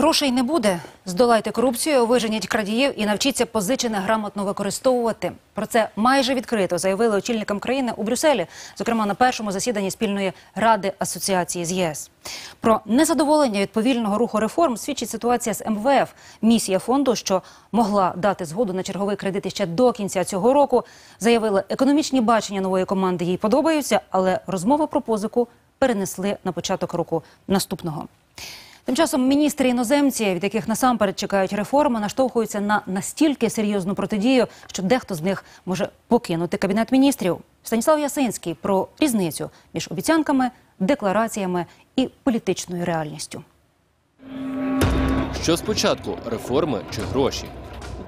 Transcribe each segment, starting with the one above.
Грошей не буде. Здолайте корупцію, виженіть крадіїв і навчіться позичене грамотно використовувати. Про це майже відкрито заявили очільникам країни у Брюсселі, зокрема на першому засіданні спільної ради асоціації з ЄС. Про незадоволення від повільного руху реформ свідчить ситуація з МВФ. Місія фонду, що могла дати згоду на черговий кредит ще до кінця цього року, заявила, економічні бачення нової команди їй подобаються, але розмови про позику перенесли на початок року наступного. Тим часом міністри іноземці, від яких насамперед чекають реформи, наштовхуються на настільки серйозну протидію, що дехто з них може покинути кабінет міністрів. Станіслав Ясинський про різницю між обіцянками, деклараціями і політичною реальністю. Що спочатку реформи чи гроші?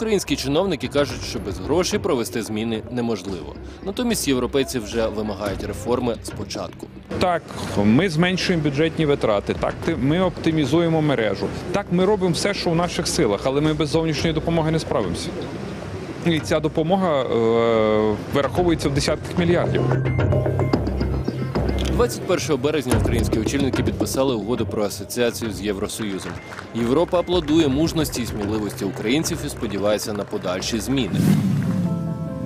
Українські чиновники кажуть, що без грошей провести зміни неможливо. Натомість європейці вже вимагають реформи спочатку. Так, ми зменшуємо бюджетні витрати. Так, ми оптимізуємо мережу. Так, ми робимо все, що в наших силах, але ми без зовнішньої допомоги не справимося. І ця допомога е, вираховується в десятках мільярдів. 21 березня українські очільники підписали угоду про асоціацію з Євросоюзом. Європа аплодує мужності і сміливості українців і сподівається на подальші зміни.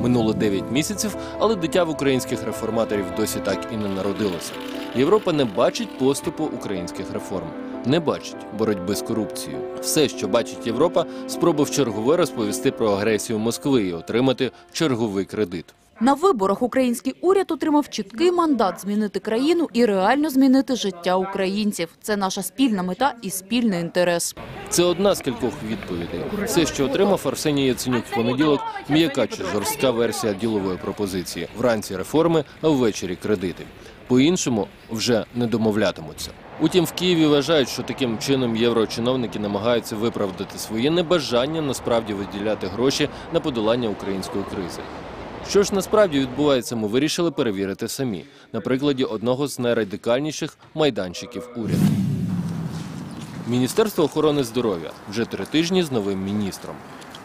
Минуло 9 місяців, але дитя в українських реформаторів досі так і не народилося. Європа не бачить поступу українських реформ. Не бачить боротьби з корупцією. Все, що бачить Європа, спроби в чергове розповісти про агресію Москви і отримати черговий кредит. На виборах український уряд отримав чіткий мандат змінити країну і реально змінити життя українців. Це наша спільна мета і спільний інтерес. Це одна з кількох відповідей. Все, що отримав Арсеній Яценюк в понеділок, м'яка чи жорстка версія ділової пропозиції. Вранці реформи, а ввечері кредити. По-іншому вже не домовлятимуться. Утім, в Києві вважають, що таким чином єврочиновники намагаються виправдати своє небажання насправді виділяти гроші на подолання української кризи. Що ж насправді відбувається, ми вирішили перевірити самі на прикладі одного з найрадикальніших майданчиків уряду. Міністерство охорони здоров'я вже три тижні з новим міністром.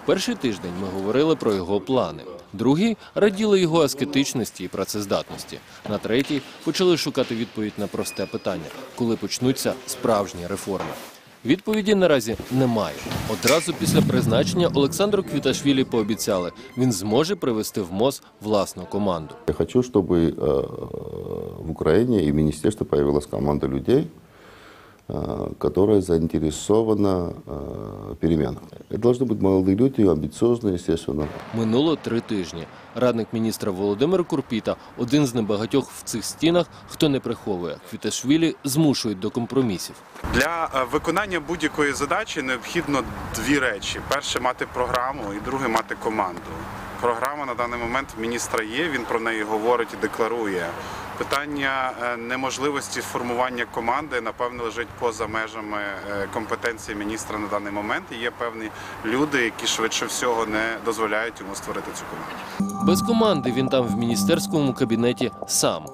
Перший тиждень ми говорили про його плани. Другий раділи його аскетичності і працездатності. На третій почали шукати відповідь на просте питання, коли почнуться справжні реформи. Відповіді наразі немає. Одразу після призначення Олександру Квіташвілі пообіцяли, він зможе привести в МОЗ власну команду. Я хочу, чтобы э, в Украине и в министерстве появилась команда людей, э, которая заинтересована э, в переменах. Это должны быть молодые люди, амбициозные, естественно. Минуло три тижні. Радник міністра Володимир Курпіта один з небагатьох в цих стінах, хто не приховує. Квіташвілі змушують до компромісів. Для е, виконання будь-якої задачі необхідно дві речі: перше мати програму, і друге мати команду. Програма на даний момент в міністра є. Він про неї говорить і декларує. Питання е, неможливості формування команди напевно лежить поза межами е, компетенції міністра на даний момент. І є певні люди, які швидше всього не дозволяють йому створити цю команду. Без команди він там в міністерському кабінеті сам.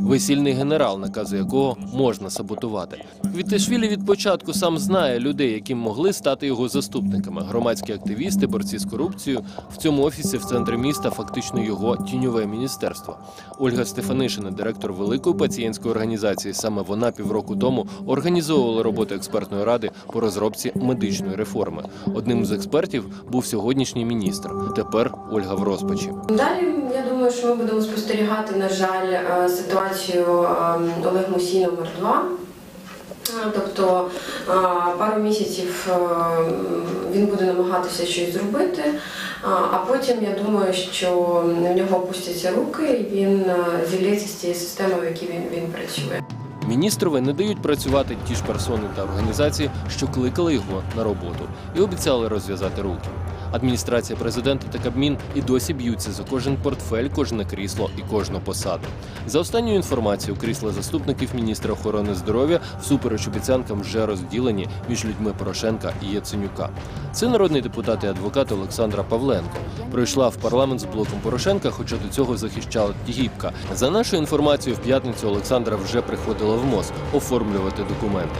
Весільний генерал, накази якого можна саботувати. Квіташвілі від початку сам знає людей, які могли стати його заступниками. Громадські активісти, борці з корупцією. В цьому офісі в центрі міста фактично його тіньове міністерство. Ольга Стефанишина, директор великої пацієнтської організації. Саме вона півроку тому організовувала роботу експертної ради по розробці медичної реформи. Одним з експертів був сьогоднішній міністр. Тепер Ольга в розпачі. Далі я думаю, що ми будемо спостерігати, на жаль, е, ситуацію е, Олег Мусій номер 2 Тобто е, пару місяців е, він буде намагатися щось зробити, е, а потім я думаю, що в нього опустяться руки і він е, зілється з тією системою, в якій він, він працює. Міністрові не дають працювати ті ж персони та організації, що кликали його на роботу, і обіцяли розв'язати руки. Адміністрація президента та Кабмін і досі б'ються за кожен портфель, кожне крісло і кожну посаду. За останньою інформацією, крісла заступників міністра охорони здоров'я всупереч обіцянкам вже розділені між людьми Порошенка і Яценюка. Це народний депутат і адвокат Олександра Павленко. Пройшла в парламент з блоком Порошенка, хоча до цього захищала Тігіпка. За нашою інформацією, в п'ятницю Олександра вже приходила в МОЗ оформлювати документи.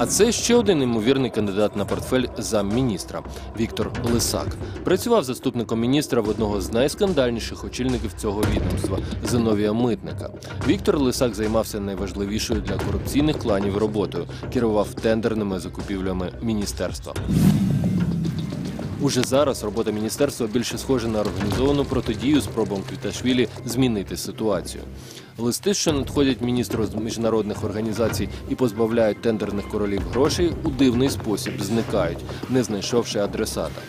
А це ще один ймовірний кандидат на портфель замміністра Віктор Лисак. Працював заступником міністра в одного з найскандальніших очільників цього відомства Зиновія Митника. Віктор Лисак займався найважливішою для корупційних кланів роботою, керував тендерними закупівлями міністерства. Уже зараз робота міністерства більше схожа на організовану протидію спробам Квіташвілі змінити ситуацію. Листи, що надходять міністру з міжнародних організацій і позбавляють тендерних королів грошей, у дивний спосіб зникають, не знайшовши адресата.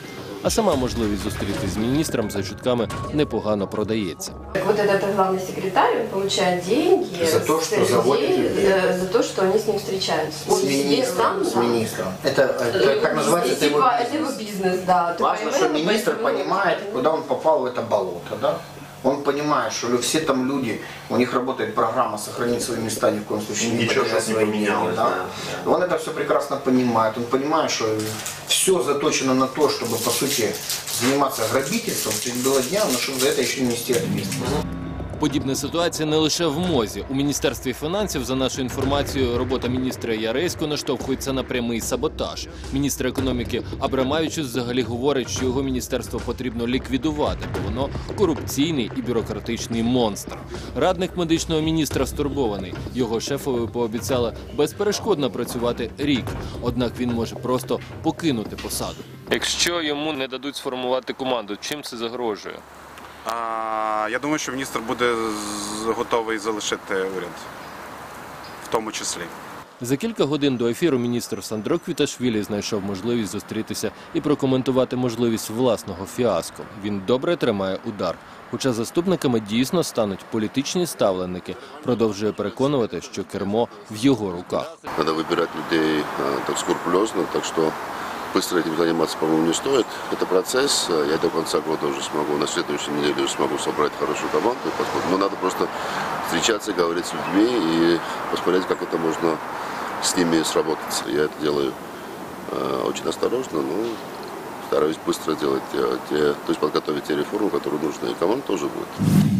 А сама можливість зустрітися з міністром за чутками непогано продається. Так вот этот главный секретарь, он получает деньги За то, с что людей, заводит людей. э, за то, что они с ним встречаются. Он С себе министром, сам, с да. министром. Это, это Его так называется, бизнес, это его типа, это бизнес. его бизнес, да. Типа, Важно, и что мы министр поэтому- понимает, куда он попал в это болото, да? Он понимает, что все там люди, у них работает программа «Сохранить свои места, ни в коем случае не Ничего сейчас не поменялось, деньги», да? да, Он это все прекрасно понимает. Он понимает, что все заточено на то, чтобы, по сути, заниматься грабительством среди бела дня, но чтобы за это еще нести ответственность. Подібна ситуація не лише в МОЗі. У міністерстві фінансів, за нашою інформацією, робота міністра Яресько наштовхується на прямий саботаж. Міністр економіки Абрамавічус взагалі говорить, що його міністерство потрібно ліквідувати, бо воно корупційний і бюрократичний монстр. Радник медичного міністра стурбований. Його шефові пообіцяли безперешкодно працювати рік. Однак він може просто покинути посаду. Якщо йому не дадуть сформувати команду, чим це загрожує? А, я думаю, що міністр буде готовий залишити уряд, в тому числі. За кілька годин до ефіру міністр Сандро Квіташвілі знайшов можливість зустрітися і прокоментувати можливість власного фіаско. Він добре тримає удар. Хоча заступниками дійсно стануть політичні ставленики, продовжує переконувати, що кермо в його руках. Надо выбирать людей э, так скрупулезно, так что быстро этим заниматься, по-моему, не стоит. Это процесс. Э, Я до конца года уже смогу, на следующей неделе уже смогу собрать хорошую команду. Но надо просто встречаться, говорить с людьми и посмотреть, как это можно с ними сработаться. Я это делаю э, очень осторожно, но стараюсь быстро делать э, те, то есть подготовить те реформы, которые нужны. И команда тоже будет.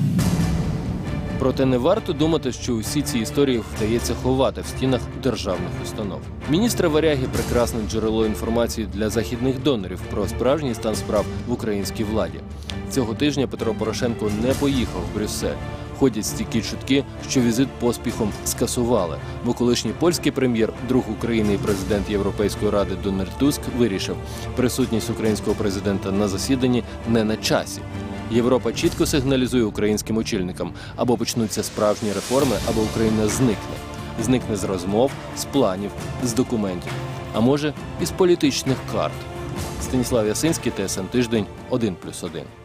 Проте не варто думати, що усі ці історії вдається ховати в стінах державних установ. Міністр Варяги прекрасне джерело інформації для західних донорів про справжній стан справ в українській владі. Цього тижня Петро Порошенко не поїхав в Брюссель. Ходять стільки чутки, що візит поспіхом скасували, бо колишній польський прем'єр, друг України і президент Європейської ради Дональд Туск вирішив, присутність українського президента на засіданні не на часі. Європа чітко сигналізує українським очільникам або почнуться справжні реформи, або Україна зникне. Зникне з розмов, з планів, з документів, а може і з політичних карт. Станіслав Ясинський, ТСН Тиждень, 1+,1.